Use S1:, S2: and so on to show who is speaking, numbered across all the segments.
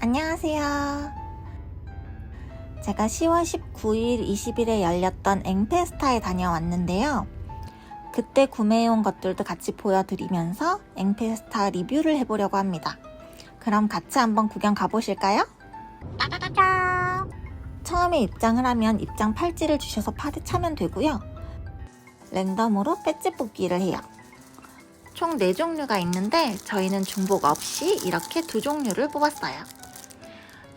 S1: 안녕하세요. 제가 10월 19일, 20일에 열렸던 앵페스타에 다녀왔는데요. 그때 구매해온 것들도 같이 보여드리면서 앵페스타 리뷰를 해보려고 합니다. 그럼 같이 한번 구경 가보실까요? 처음에 입장을 하면 입장 팔찌를 주셔서 팔에 차면 되고요. 랜덤으로 배지 뽑기를 해요. 총 4종류가 있는데 저희는 중복 없이 이렇게 두 종류를 뽑았어요.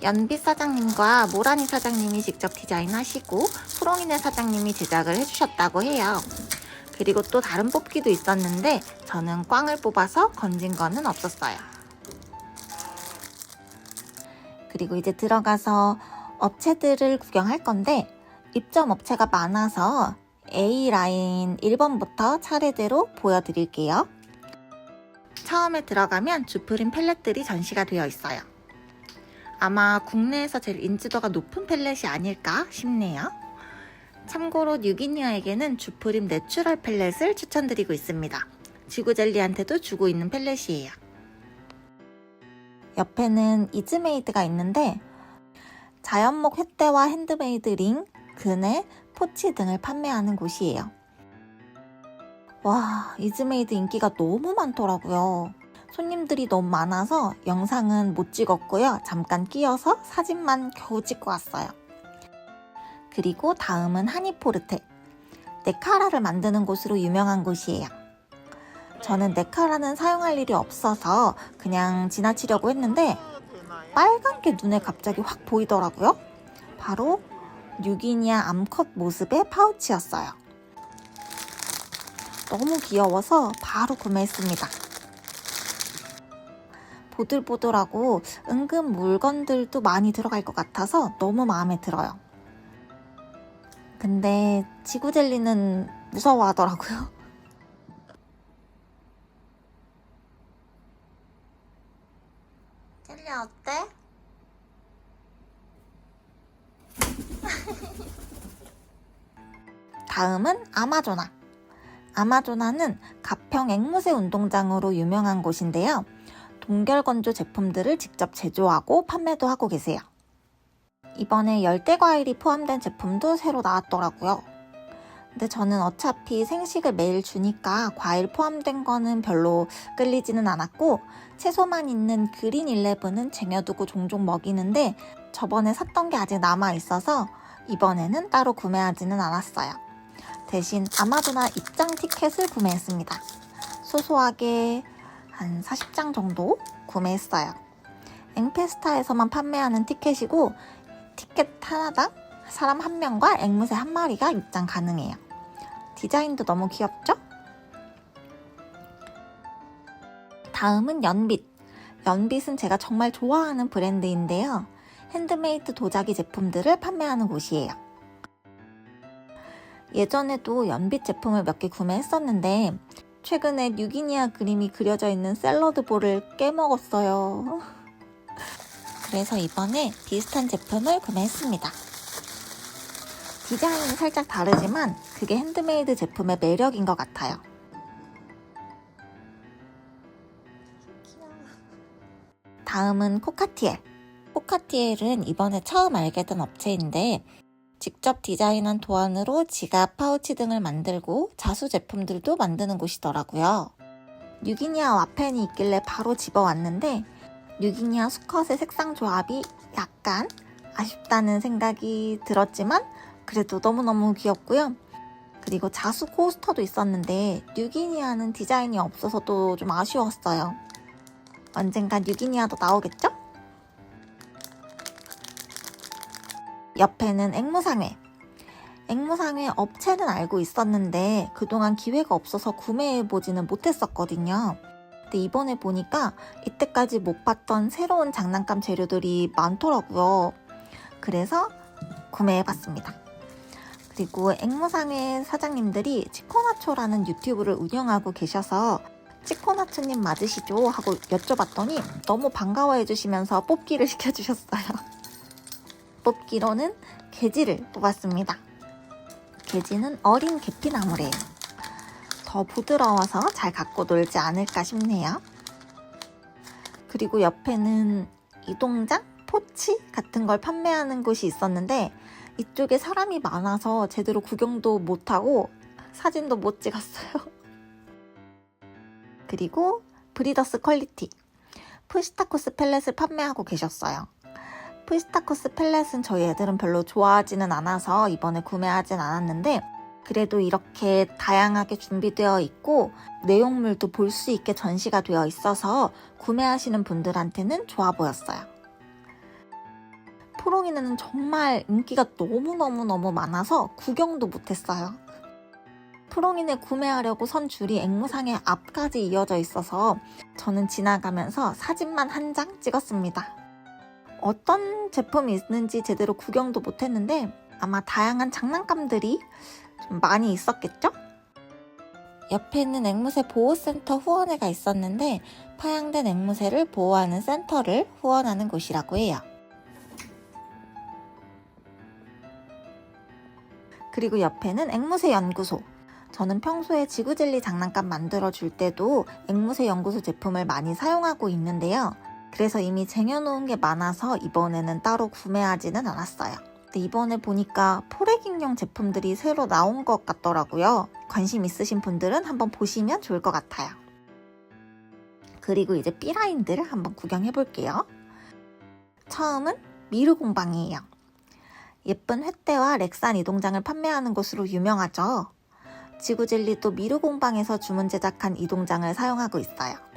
S1: 연빛 사장님과 모라니 사장님이 직접 디자인하시고 프롱이네 사장님이 제작을 해주셨다고 해요. 그리고 또 다른 뽑기도 있었는데 저는 꽝을 뽑아서 건진 거는 없었어요. 그리고 이제 들어가서 업체들을 구경할 건데 입점 업체가 많아서 A 라인 1번부터 차례대로 보여드릴게요. 처음에 들어가면 주프림 펠렛들이 전시가 되어 있어요. 아마 국내에서 제일 인지도가 높은 펠렛이 아닐까 싶네요. 참고로 뉴기니아에게는 주프림 내추럴 펠렛을 추천드리고 있습니다. 지구젤리한테도 주고 있는 펠렛이에요. 옆에는 이즈메이드가 있는데 자연목 횃대와 핸드메이드 링, 그네, 포치 등을 판매하는 곳이에요. 와, 이즈메이드 인기가 너무 많더라고요. 손님들이 너무 많아서 영상은 못 찍었고요. 잠깐 끼어서 사진만 겨우 찍고 왔어요. 그리고 다음은 하니포르테. 네카라를 만드는 곳으로 유명한 곳이에요. 저는 네카라는 사용할 일이 없어서 그냥 지나치려고 했는데 빨간 게 눈에 갑자기 확 보이더라고요. 바로 뉴기니아 암컷 모습의 파우치였어요. 너무 귀여워서 바로 구매했습니다. 보들보들하고 은근 물건들도 많이 들어갈 것 같아서 너무 마음에 들어요. 근데 지구젤리는 무서워하더라고요. 젤리 어때? 다음은 아마조나. 아마조나는 가평 앵무새 운동장으로 유명한 곳인데요. 동결 건조 제품들을 직접 제조하고 판매도 하고 계세요. 이번에 열대 과일이 포함된 제품도 새로 나왔더라고요. 근데 저는 어차피 생식을 매일 주니까 과일 포함된 거는 별로 끌리지는 않았고 채소만 있는 그린 일레븐은 쟁여두고 종종 먹이는데 저번에 샀던 게 아직 남아 있어서 이번에는 따로 구매하지는 않았어요. 대신 아마조나 입장 티켓을 구매했습니다. 소소하게 한 40장 정도 구매했어요. 앵페스타에서만 판매하는 티켓이고 티켓 하나당 사람 한 명과 앵무새 한 마리가 입장 가능해요. 디자인도 너무 귀엽죠? 다음은 연빛. 연빛은 제가 정말 좋아하는 브랜드인데요. 핸드메이드 도자기 제품들을 판매하는 곳이에요. 예전에도 연빛 제품을 몇 개 구매했었는데 최근에 뉴기니아 그림이 그려져 있는 샐러드 볼을 깨먹었어요. 그래서 이번에 비슷한 제품을 구매했습니다. 디자인이 살짝 다르지만 그게 핸드메이드 제품의 매력인 것 같아요. 다음은 코카티엘. 코카티엘은 이번에 처음 알게 된 업체인데 직접 디자인한 도안으로 지갑, 파우치 등을 만들고 자수 제품들도 만드는 곳이더라고요. 뉴기니아 와펜이 있길래 바로 집어왔는데 뉴기니아 수컷의 색상 조합이 약간 아쉽다는 생각이 들었지만 그래도 너무너무 귀엽고요. 그리고 자수 코스터도 있었는데 뉴기니아는 디자인이 없어서도 좀 아쉬웠어요. 언젠가 뉴기니아도 나오겠죠? 옆에는 앵무상회. 앵무상회 업체는 알고 있었는데 그동안 기회가 없어서 구매해보지는 못했었거든요. 근데 이번에 보니까 이때까지 못 봤던 새로운 장난감 재료들이 많더라고요. 그래서 구매해봤습니다. 그리고 앵무상회 사장님들이 치코나초라는 유튜브를 운영하고 계셔서 치코나초님 맞으시죠? 하고 여쭤봤더니 너무 반가워해 주시면서 뽑기를 시켜주셨어요. 뽑기로는 게지를 뽑았습니다. 게지는 어린 계피나물이에요. 더 부드러워서 잘 갖고 놀지 않을까 싶네요. 그리고 옆에는 이동장, 포치 같은 걸 판매하는 곳이 있었는데 이쪽에 사람이 많아서 제대로 구경도 못하고 사진도 못 찍었어요. 그리고 브리더스 퀄리티 푸시타코스 펠렛을 판매하고 계셨어요. 푸시타코스 펠렛은 저희 애들은 별로 좋아하지는 않아서 이번에 구매하진 않았는데 그래도 이렇게 다양하게 준비되어 있고 내용물도 볼 수 있게 전시가 되어 있어서 구매하시는 분들한테는 좋아 보였어요. 프롱이는 정말 인기가 너무너무너무 많아서 구경도 못했어요. 프롱인을 구매하려고 선 줄이 앵무상의 앞까지 이어져 있어서 저는 지나가면서 사진만 한 장 찍었습니다. 어떤 제품이 있는지 제대로 구경도 못했는데 아마 다양한 장난감들이 좀 많이 있었겠죠? 옆에 있는 앵무새 보호센터 후원회가 있었는데 파양된 앵무새를 보호하는 센터를 후원하는 곳이라고 해요. 그리고 옆에는 앵무새 연구소. 저는 평소에 지구젤리 장난감 만들어 줄 때도 앵무새 연구소 제품을 많이 사용하고 있는데요. 그래서 이미 쟁여놓은 게 많아서 이번에는 따로 구매하지는 않았어요. 근데 이번에 보니까 포레깅용 제품들이 새로 나온 것 같더라고요. 관심 있으신 분들은 한번 보시면 좋을 것 같아요. 그리고 이제 B라인들을 한번 구경해 볼게요. 처음은 미르 공방이에요. 예쁜 횃대와 렉산 이동장을 판매하는 곳으로 유명하죠. 지구젤리도 미르 공방에서 주문 제작한 이동장을 사용하고 있어요.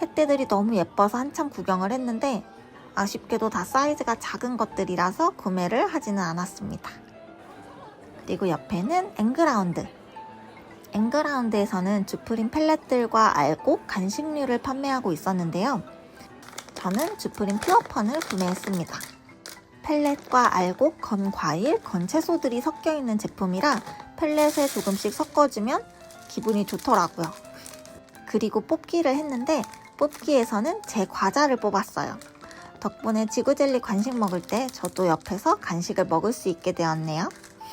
S1: 횃대들이 너무 예뻐서 한참 구경을 했는데 아쉽게도 다 사이즈가 작은 것들이라서 구매를 하지는 않았습니다. 그리고 옆에는 앵그라운드. 앵그라운드에서는 주프림 펠렛들과 알곡, 간식류를 판매하고 있었는데요. 저는 주프림 퓨어펀을 구매했습니다. 펠렛과 알곡, 건 과일, 건 채소들이 섞여 있는 제품이라 펠렛에 조금씩 섞어주면 기분이 좋더라고요. 그리고 뽑기를 했는데 뽑기에서는 제 과자를 뽑았어요. 덕분에 지구젤리 간식 먹을 때 저도 옆에서 간식을 먹을 수 있게 되었네요.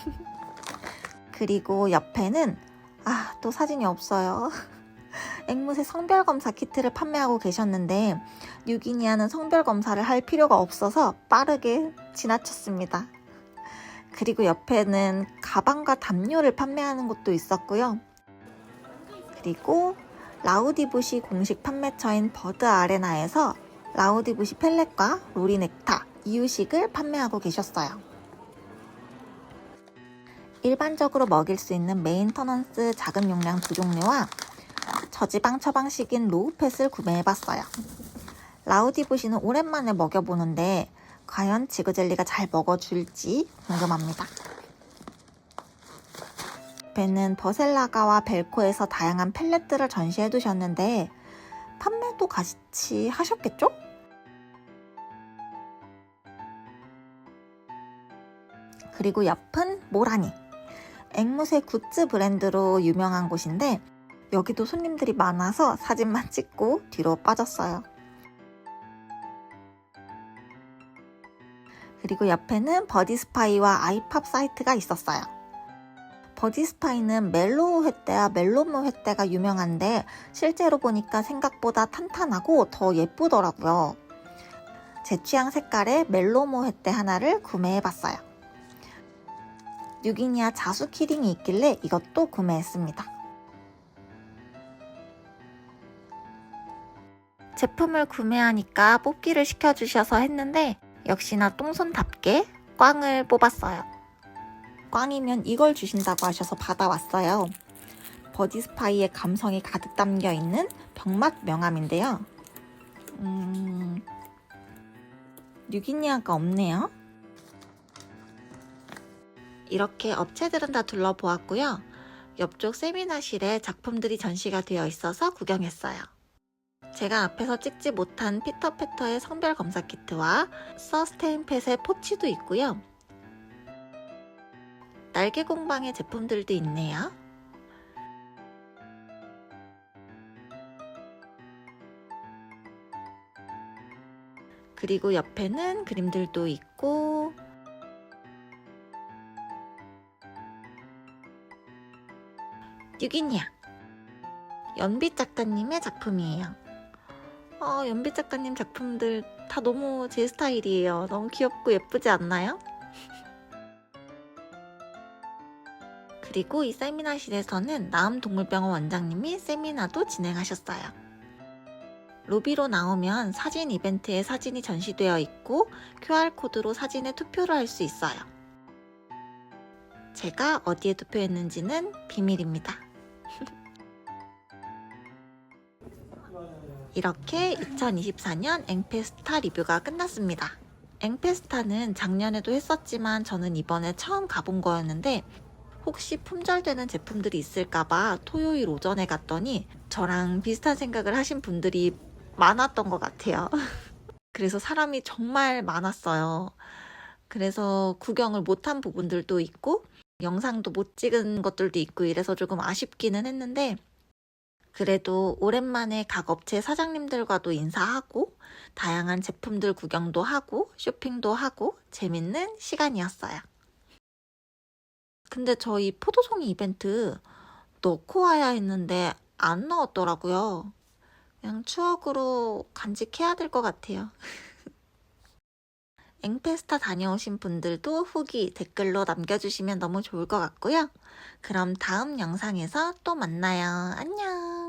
S1: 그리고 옆에는 아, 또 사진이 없어요. 앵무새 성별검사 키트를 판매하고 계셨는데 유기니아는 성별검사를 할 필요가 없어서 빠르게 지나쳤습니다. 그리고 옆에는 가방과 담요를 판매하는 곳도 있었고요. 그리고 라우디부시 공식 판매처인 버드 아레나에서 라우디부시 펠렛과 로리 넥타, 이유식을 판매하고 계셨어요. 일반적으로 먹일 수 있는 메인 터넌스 작은 용량 두 종류와 저지방 처방식인 로우펫을 구매해봤어요. 라우디부시는 오랜만에 먹여보는데 과연 지그젤리가 잘 먹어줄지 궁금합니다. 배는 버셀라가와 벨코에서 다양한 펠렛들을 전시해 두셨는데 판매도 같이 하셨겠죠? 그리고 옆은 모라니. 앵무새 굿즈 브랜드로 유명한 곳인데 여기도 손님들이 많아서 사진만 찍고 뒤로 빠졌어요. 그리고 옆에는 버디스파이와 아이팝 사이트가 있었어요. 버디스파이는 멜로우 횟대와 멜로모 횟대가 유명한데 실제로 보니까 생각보다 탄탄하고 더 예쁘더라고요. 제 취향 색깔의 멜로모 횟대 하나를 구매해봤어요. 유기니아 자수 키링이 있길래 이것도 구매했습니다. 제품을 구매하니까 뽑기를 시켜주셔서 했는데 역시나 똥손답게 꽝을 뽑았어요. 꽝이면 이걸 주신다고 하셔서 받아왔어요. 버디스파이의 감성이 가득 담겨 있는 병맛 명함인데요. 음, 뉴기니아가 없네요. 이렇게 업체들은 다 둘러보았고요. 옆쪽 세미나실에 작품들이 전시가 되어 있어서 구경했어요. 제가 앞에서 찍지 못한 피터페터의 성별 검사 키트와 서스테인펫의 포치도 있고요. 날개 공방의 제품들도 있네요. 그리고 옆에는 그림들도 있고 유기니아 연빛 작가님의 작품이에요. 어, 연빛 작가님 작품들 다 너무 제 스타일이에요. 너무 귀엽고 예쁘지 않나요? 그리고 이 세미나실에서는 나음동물병원 원장님이 세미나도 진행하셨어요. 로비로 나오면 사진 이벤트에 사진이 전시되어 있고 QR코드로 사진에 투표를 할 수 있어요. 제가 어디에 투표했는지는 비밀입니다. 이렇게 2024년 앵페스타 리뷰가 끝났습니다. 앵페스타는 작년에도 했었지만 저는 이번에 처음 가본 거였는데 혹시 품절되는 제품들이 있을까봐 토요일 오전에 갔더니 저랑 비슷한 생각을 하신 분들이 많았던 것 같아요. 그래서 사람이 정말 많았어요. 그래서 구경을 못한 부분들도 있고 영상도 못 찍은 것들도 있고 이래서 조금 아쉽기는 했는데 그래도 오랜만에 각 업체 사장님들과도 인사하고 다양한 제품들 구경도 하고 쇼핑도 하고 재밌는 시간이었어요. 근데 저희 포도송이 이벤트 넣고 와야 했는데 안 넣었더라고요. 그냥 추억으로 간직해야 될 것 같아요. 앵페스타 다녀오신 분들도 후기 댓글로 남겨주시면 너무 좋을 것 같고요. 그럼 다음 영상에서 또 만나요. 안녕!